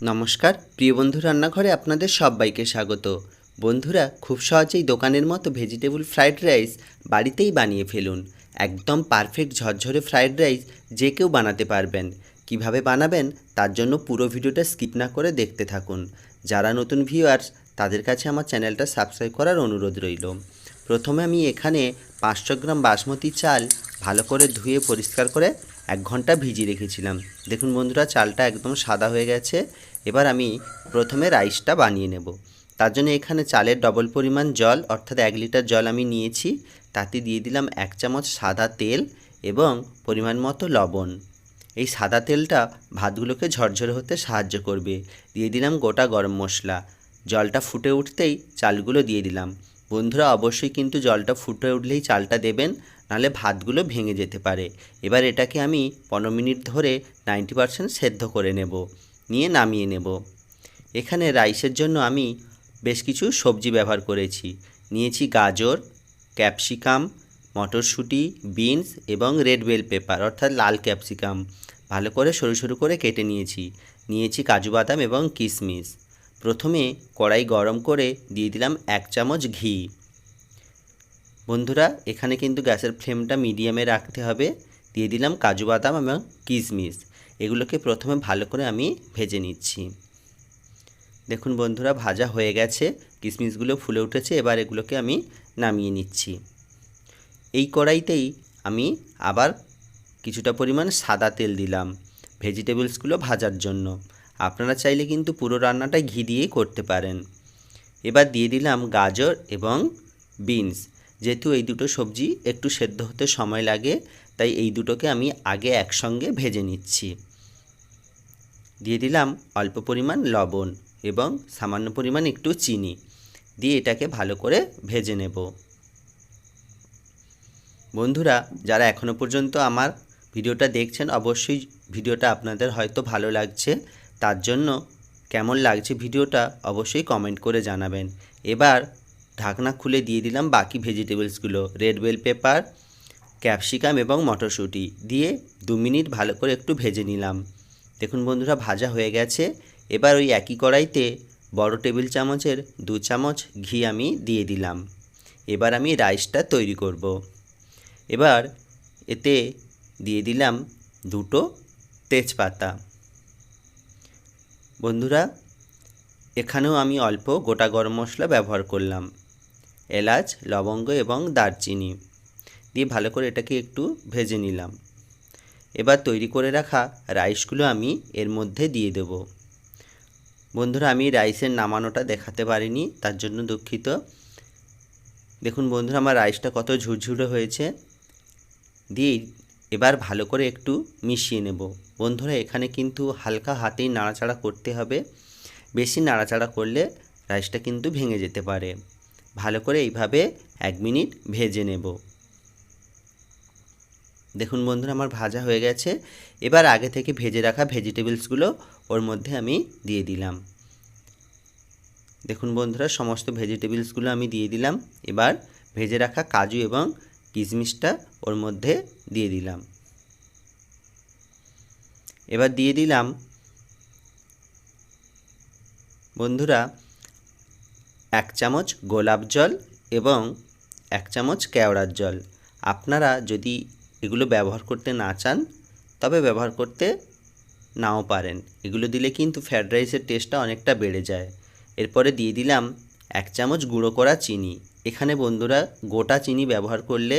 নমস্কার, প্রিয় বন্ধু রান্নাঘরে আপনাদের সবাইকে স্বাগত। বন্ধুরা, খুব সহজেই দোকানের মতো ভেজিটেবল ফ্রাইড রাইস বাড়িতেই বানিয়ে ফেলুন। একদম পারফেক্ট ঝরঝরে ফ্রাইড রাইস যে কেউ বানাতে পারবেন। কীভাবে বানাবেন, তার জন্য পুরো ভিডিওটা স্কিপ না করে দেখতে থাকুন। যারা নতুন ভিউয়ার্স তাদের কাছে আমার চ্যানেলটা সাবস্ক্রাইব করার অনুরোধ রইল। প্রথমে আমি এখানে পাঁচশো গ্রাম বাসমতি চাল ভালো করে ধুয়ে পরিষ্কার করে এক ঘণ্টা ভিজিয়ে রেখেছিলাম। দেখুন বন্ধুরা, চালটা একদম সাদা হয়ে গেছে। এবার আমি প্রথমে রাইসটা বানিয়ে নেব। তার জন্য এখানে চালের ডবল পরিমাণ জল, অর্থাৎ এক লিটার জল আমি নিয়েছি। তাতে দিয়ে দিলাম এক চামচ সাদা তেল এবং পরিমাণ মতো লবণ। এই সাদা তেলটা ভাতগুলোকে ঝরঝরে হতে সাহায্য করবে। দিয়ে দিলাম গোটা গরম মশলা। জলটা ফুটে উঠতেই চালগুলো দিয়ে দিলাম। বন্ধুরা, অবশ্যই কিন্তু জলটা ফুটে উঠলেই চালটা দেবেন। নাহলে ভাতগুলো ভেঙে যেতে পারে। এবার এটাকে আমি পনেরো মিনিট ধরে নাইনটি পারসেন্ট সেদ্ধ করে নেব, নিয়ে নামিয়ে নেব। এখানে রাইসের জন্য আমি বেশ কিছু সবজি ব্যবহার করেছি। নিয়েছি গাজর, ক্যাপসিকাম, মটরশুঁটি, বিনস এবং রেড বেল পেপার, অর্থাৎ লাল ক্যাপসিকাম। ভালো করে সরু সরু করে কেটে নিয়েছি। নিয়েছি কাজু বাদাম এবং কিশমিশ। প্রথমে কড়াই গরম করে দিয়ে দিলাম এক চামচ ঘি। বন্ধুরা, এখানে কিন্তু গ্যাসের ফ্লেমটা মিডিয়ামে রাখতে হবে। দিয়ে দিলাম কাজু বাদাম এবং কিশমিশ। এগুলোকে প্রথমে ভালো করে আমি ভেজে নিচ্ছি। দেখুন বন্ধুরা, ভাজা হয়ে গেছে। কিশমিশগুলো ফুলে উঠেছে, এবার এগুলোকে আমি নামিয়ে নিচ্ছি। এই কড়াইতেই আমি আবার কিছুটা পরিমাণ সাদা তেল দিলাম ভেজিটেবলসগুলো ভাজার জন্য। আপনারা চাইলে কিন্তু পুরো রান্নাটা ঘি দিয়েই করতে পারেন। এবার দিয়ে দিলাম গাজর এবং বিনস। যেহেতু এই দুটো সবজি একটু সেদ্ধ হতে সময় লাগে, তাই এই দুটোকে আমি আগে একসঙ্গে ভেজে নিচ্ছি। দিয়ে দিলাম অল্প পরিমাণ লবণ এবং সামান্য পরিমাণ একটু চিনি। দিয়ে এটাকে ভালো করে ভেজে নেব। বন্ধুরা, যারা এখনও পর্যন্ত আমার ভিডিওটা দেখছেন, অবশ্যই ভিডিওটা আপনাদের হয়তো ভালো লাগছে। তার জন্য কেমন লাগছে ভিডিওটা অবশ্যই কমেন্ট করে জানাবেন। এবার ঢাকনা খুলে দিয়ে দিলাম বাকি ভেজিটেবলসগুলো রেড বেল পেপার ক্যাপসিকাম এবং মটরশুঁটি। দিয়ে দু মিনিট ভালো করে একটু ভেজে নিলাম। দেখুন বন্ধুরা, ভাজা হয়ে গেছে। এবার ওই একই কড়াইতে বড় টেবিল চামচের দু চামচ ঘি আমি দিয়ে দিলাম। এবার আমি রাইসটা তৈরি করব। এবার এতে দিয়ে দিলাম দুটো তেজপাতা। বন্ধুরা, এখানেও আমি অল্প গোটা গরম মশলা ব্যবহার করলাম। এলাচ, লবঙ্গ এবং দারচিনি দিয়ে ভালো করে এটাকে একটু ভেজে নিলাম। এবার তৈরি করে রাখা রাইসগুলো আমি এর মধ্যে দিয়ে দেব। বন্ধুরা, আমি রাইসের নামানোটা দেখাতে পারিনি, তার জন্য দুঃখিত। দেখুন বন্ধুরা, আমার রাইসটা কত ঝুরঝুরে হয়েছে। দিয়ে এবার ভালো করে একটু মিশিয়ে নেব। বন্ধুরা, এখানে কিন্তু হালকা হাতেই নাড়াচাড়া করতে হবে। বেশি নাড়াচাড়া করলে রাইসটা কিন্তু ভেঙে যেতে পারে। ভালো করে এইভাবে এক মিনিট ভেজে নেব। দেখুন বন্ধুরা, আমার ভাজা হয়ে গেছে। এবার আগে থেকে ভেজে রাখা ভেজিটেবলসগুলো ওর মধ্যে আমি দিয়ে দিলাম। দেখুন বন্ধুরা, সমস্ত ভেজিটেবলসগুলো আমি দিয়ে দিলাম। এবার ভেজে রাখা কাজু এবং কিশমিশটা ওর মধ্যে দিয়ে দিলাম। এবার দিয়ে দিলাম। বন্ধুরা এক চামচ গোলাপ জল এবং এক চামচ কেওড়ার জল। আপনারা যদি এগুলো ব্যবহার করতে না চান, তবে ব্যবহার করতে নাও পারেন। এগুলো দিলে কিন্তু ফ্রায়েড রাইসের টেস্টটা অনেকটা বেড়ে যায়। এরপরে দিয়ে দিলাম এক চামচ গুঁড়ো করা চিনি। এখানে বন্ধুরা গোটা চিনি ব্যবহার করলে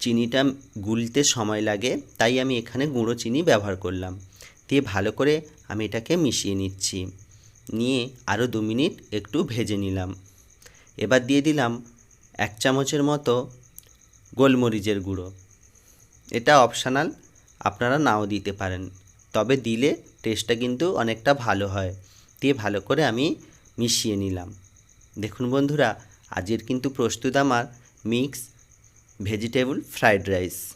চিনিটা গুলতে সময় লাগে, তাই আমি এখানে গুঁড়ো চিনি ব্যবহার করলাম। দিয়ে ভালো করে আমি এটাকে মিশিয়ে নিচ্ছি। নিয়ে আরও দু মিনিট একটু ভেজে নিলাম। এবার দিয়ে দিলাম এক চামচের মতো গোলমরিচের গুঁড়ো। এটা অপশানাল আপনারা নাও দিতে পারেন। তবে দিলে টেস্টটা কিন্তু অনেকটা ভালো হয়। দিয়ে ভালো করে আমি মিশিয়ে নিলাম। দেখুন বন্ধুরা, আজের কিন্তু প্রস্তুত আমার মিক্স ভেজিটেবল ফ্রাইড রাইস